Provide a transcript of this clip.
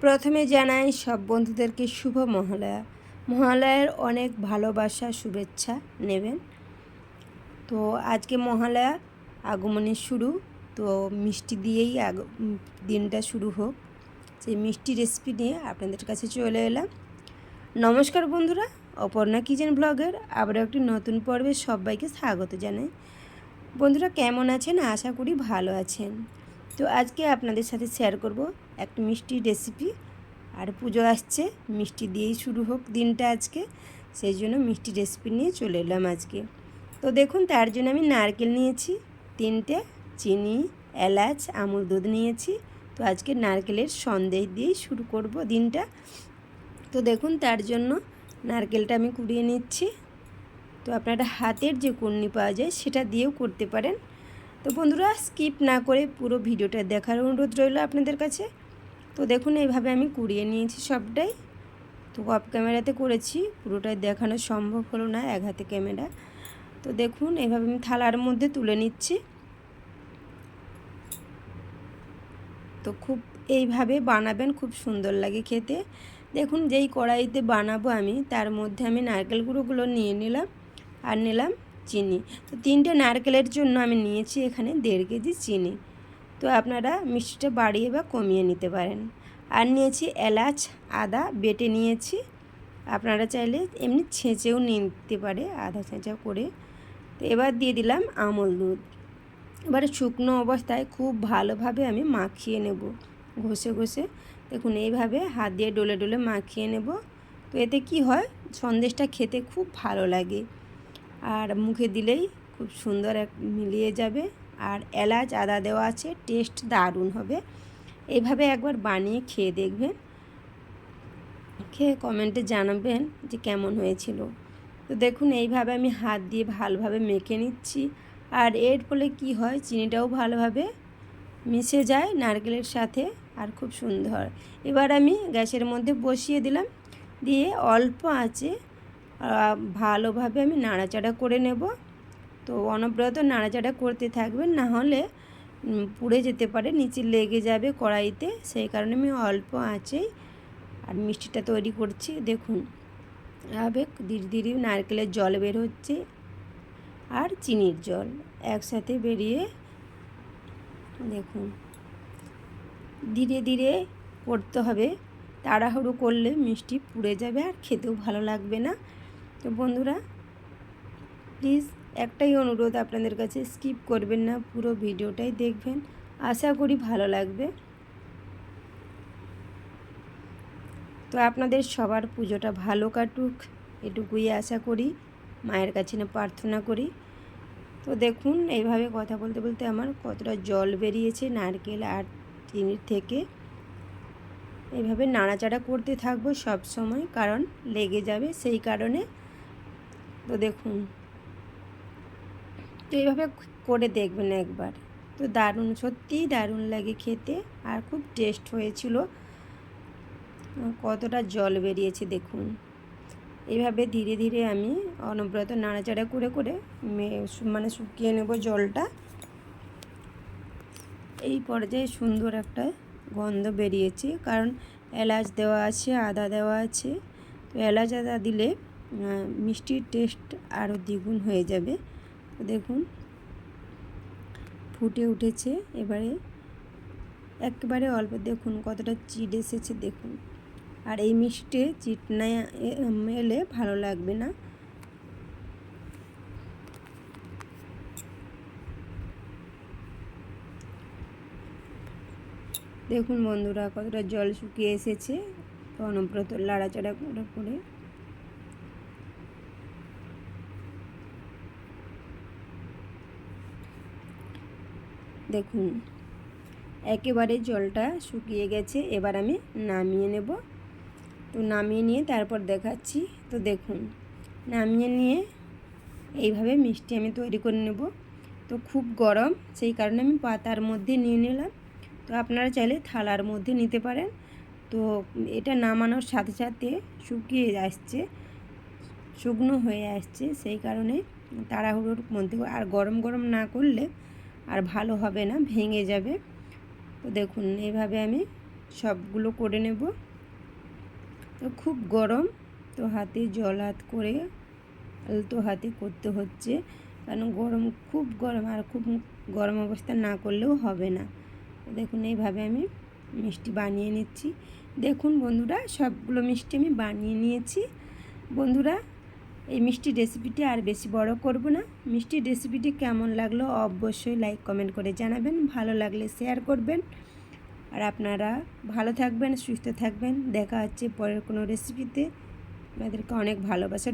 প্রথমে জানাই সব বন্ধুদেরকে শুভ মহালয়া। মহালয়ার অনেক ভালোবাসা, শুভেচ্ছা নেবেন। তো আজকে মহালয়া আগমনের শুরু। তো মিষ্টি দিয়েই আগ দিনটা শুরু হোক। সেই মিষ্টি রেসিপি নিয়ে আপনাদের কাছে চলে এলাম। নমস্কার বন্ধুরা, অপর্ণা কিচেন ব্লগের আবার একটি নতুন পর্বে সবাইকে স্বাগত জানাই। বন্ধুরা কেমন আছেন? আশা করি ভালো আছেন। তো আজকে আপনাদের সাথে শেয়ার করব একটা মিষ্টি রেসিপি আর পুজো আসছে, মিষ্টি দিয়েই শুরু হোক দিনটা আজকে। সেই জন্য মিষ্টি রেসিপি নিয়ে চলে এলাম আজকে। তো দেখুন, তার জন্য আমি নারকেল নিয়েছি, তিনটে চিনি, এলাচ, আমুল দুধ নিয়েছি। তো আজকে নারকেলের সন্দেশ দিয়েই শুরু করব দিনটা। তো দেখুন, তার জন্য নারকেলটা আমি কুড়িয়ে নিচ্ছি। তো আপনারা হাতের যে কুর্নি পাওয়া যায়, সেটা দিয়েও করতে পারেন। তো বন্ধুরা স্কিপ না করে পুরো ভিডিওটা দেখার অনুরোধ রইল আপনাদের কাছে। তো দেখুন, এইভাবে আমি কুড়িয়ে নিয়েছি সবটাই। তো অফ ক্যামেরাতে করেছি, পুরোটাই দেখানো সম্ভব হলো না এক হাতে ক্যামেরা তো দেখুন, এইভাবে আমি থালার মধ্যে তুলে নিচ্ছি। তো খুব এইভাবে বানাবেন, খুব সুন্দর লাগে খেতে। দেখুন, যেই কড়াইতে বানাবো আমি, তার মধ্যে আমি নারকেল গুঁড়োগুলো নিয়ে নিলাম, আর নিলাম চিনি। তো তিনটে নারকেলের জন্য আমি নিয়েছি এখানে দেড় কেজি চিনি। তো আপনারা মিষ্টিটা বাড়িয়ে বা কমিয়ে নিতে পারেন। আর নিয়েছি এলাচ, আদা বেটে নিয়েছি। আপনারা চাইলে এমনি ছেঁচেও নিতে পারে আদা ছেঁচা করে। তো এবার দিয়ে দিলাম আমল দুধ। এবারে শুকনো অবস্থায় খুব ভালোভাবে আমি মাখিয়ে নেব ঘষে ঘষে। দেখুন, এইভাবে হাত দিয়ে ডলে ডলে মাখিয়ে নেব। তো এতে কি হয়? সন্দেশটা খেতে খুব ভালো লাগে। আর মুখে দিলেই খুব সুন্দর এক মিলিয়ে যাবে। আর এলাচ, আদা দেওয়া আছে, টেস্ট দারুণ হবে। এইভাবে একবার বানিয়ে খেয়ে দেখবেন। খেয়ে কমেন্টে জানাবেন যে কেমন হয়েছিল। তো দেখুন, এইভাবে আমি হাত দিয়ে ভালোভাবে মেখে নিচ্ছি। আর এর ফলে কি হয়, চিনিটাও ভালোভাবে মিশে যায় নারকেলের সাথে আর খুব সুন্দর। এবার আমি গ্যাসের মধ্যে বসিয়ে দিলাম। দিয়ে অল্প আঁচে ভালোভাবে আমি নাড়াচাড়া করে নেব। তো অনবরত নাড়াচাড়া করতে থাকবেন, না হলে পুড়ে যেতে পারে, নিচে লেগে যাবে কড়াইতে। সেই কারণে আমি অল্প আঁচেই আর মিষ্টিটা তৈরি করছি। দেখুন এভাবে ধীরে ধীরে নারকেলের জল বের হচ্ছে আর চিনির জল একসাথে বেরিয়ে, দেখুন, ধীরে ধীরে করতে হবে। তাড়াহুড়ো করলে মিষ্টি পুড়ে যাবে আর খেতেও ভালো লাগবে না। তো বন্ধুরা প্লিজ একটাই অনুরোধ আপনাদের কাছে স্কিপ করবেন না পুরো ভিডিওটাই দেখবেন। আশা করি ভালো লাগবে। তো আপনাদের সবার পুজোটা ভালো কাটুক, এটুকুই আশা করি, মায়ের কাছে না প্রার্থনা করি। তো দেখুন, এইভাবে কথা বলতে বলতে আমার কতটা জল বেরিয়েছে, নারকেল আর চিনির থেকে। এইভাবে নাড়াচাড়া করতে থাকব সব সময়, কারণ লেগে যাবে সেই কারণে। তো দেখুন। তো এইভাবে করে দেখবেন একবার। তো দারুণ, সত্যিই দারুণ লাগে খেতে। আর খুব টেস্ট হয়েছিল। কতটা জল বেরিয়েছে দেখুন। এইভাবে ধীরে ধীরে আমি অনবরত নাড়াচাড়া করে করে মানে শুকিয়ে নেব জলটা। এই পর্যায়ে সুন্দর একটা গন্ধ বেরিয়েছে। কারণ এলাচ দেওয়া আছে, আদা দেওয়া আছে। তো এলাচ আদা দিলে মিষ্টির টেস্ট আরও দ্বিগুণ হয়ে যাবে। দেখুন, ফুটে উঠেছে। এবারে একেবারে অল্প, দেখুন কতটা চিট এসেছে, দেখুন। আর এই মিষ্টি চিট না এলে ভালো লাগবে না। দেখুন বন্ধুরা, কতটা জল শুকিয়ে এসেছে। অনবরত লাড়াচাড়া করে করে দেখুন, একেবারে জলটা শুকিয়ে গেছে, এবার আমি নামিয়ে নেব। তো নামিয়ে নিয়ে তারপর দেখাচ্ছি। তো দেখুন, নামিয়ে নিয়ে এইভাবে মিষ্টি আমি তৈরি করে নেব। তো খুব গরম, সেই কারণে আমি পাতার মধ্যে নিয়ে নিলাম। তো আপনারা চাইলে থালার মধ্যে নিতে পারেন। তো এটা নামানোর সাথে সাথে শুকিয়ে আসছে, শুকনো হয়ে আসছে, সেই কারণে তাড়াহুড়োর মধ্যে আর গরম গরম না করলে আর ভালো হবে না, ভেঙে যাবে। তো দেখুন এইভাবে আমি সবগুলো করে নেব। তো খুব গরম, তো হাতে জল হাত করে, আলতো হাতে করতে হচ্ছে। কারণ গরম, খুব গরম আর খুব গরম অবস্থা না করলেও হবে না। দেখুন, এইভাবে আমি মিষ্টি বানিয়ে নিচ্ছি। দেখুন বন্ধুরা, সবগুলো মিষ্টি আমি বানিয়ে নিয়েছি। বন্ধুরা এই মিষ্টি রেসিপিটি আর বেশি বড় করব না। মিষ্টি রেসিপিটি কেমন লাগল অবশ্যই লাইক কমেন্ট করে জানাবেন। ভালো লাগলে শেয়ার করবেন। আর আপনারা ভালো থাকবেন, সুস্থ থাকবেন। দেখা হচ্ছে পরের কোনো রেসিপিতে আপনাদেরকে অনেক ভালোবাসা